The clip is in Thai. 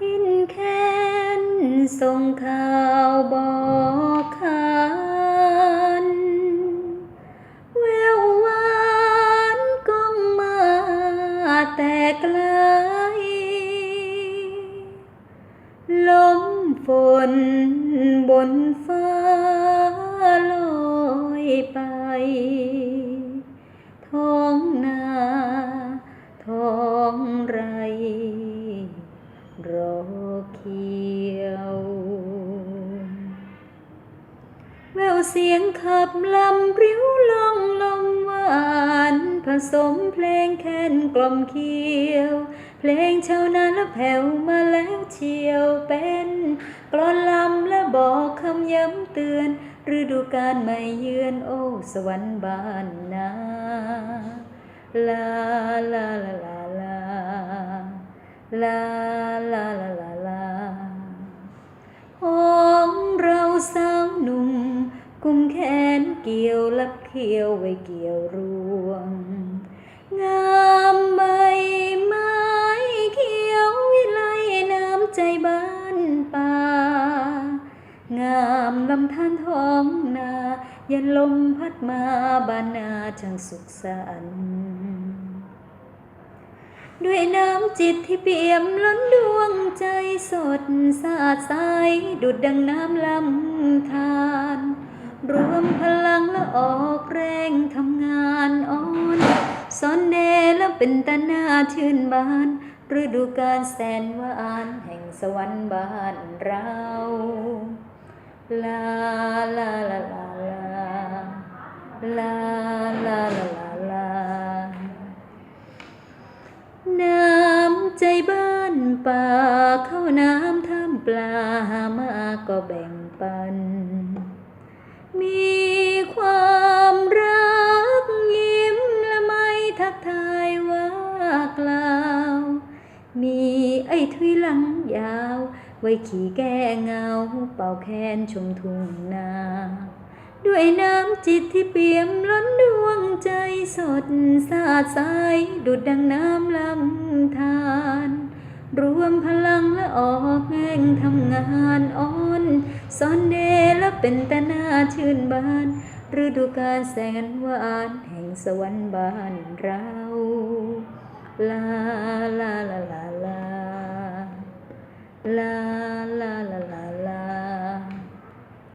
หินแค้นส่งข่าวบอกขานแวววานก้องมาแต่ไกล ลมฝนบนฟ้า เขียว แววเสียงขับลำริ้วลองลมหวานผสมเพลงแค้นกล่อมเคียว เพลงชาวนาและแผ่วมาแล้วเชียวเป็นกลอนลำและบอกคำย้ำเตือนฤดูกาลไม่เยือนโอ้สวรรค์บ้านนาลาลาลาลาลา เกี่ยวลับเขียวไว้เกี่ยวรวง งามใบไม้เขียววิไลน้ำใจบ้านป่า งามลำธารท้องนายันลมพัดมาบ้านนาช่างสุขสันต์ด้วยน้ำจิตที่เปี่ยมล้นดวงใจสดสะอาดใสดุดดังน้ำลำธารรวมพ ออกแรงทำงานอ่อนสอนเดและเป็นตาหน้าชื่นบานฤดูกาลแสนหวานแห่งสวรรค์บ้านเราลาลาลาลาลาลาลาลาลาน้ำใจบ้านป่าเข้าน้ำท่ามปลาหามาก็แบ่งปัน มีความ มีไอ้ทุยหลังยาว ไว้ขี่แก้เงา เป่าแคนชมทุ่งนา ด้วยน้ำจิตที่เปี่ยมล้นดวงใจสดสาดใสดุดดังน้ำลำธารรวมพลังและออกแรงทำงานอ่อนสอนเดและเป็นตานาชื่นบานฤดูกาลแสนหวานแห่งสวรรค์บ้านเรา 啦啦啦啦啦啦。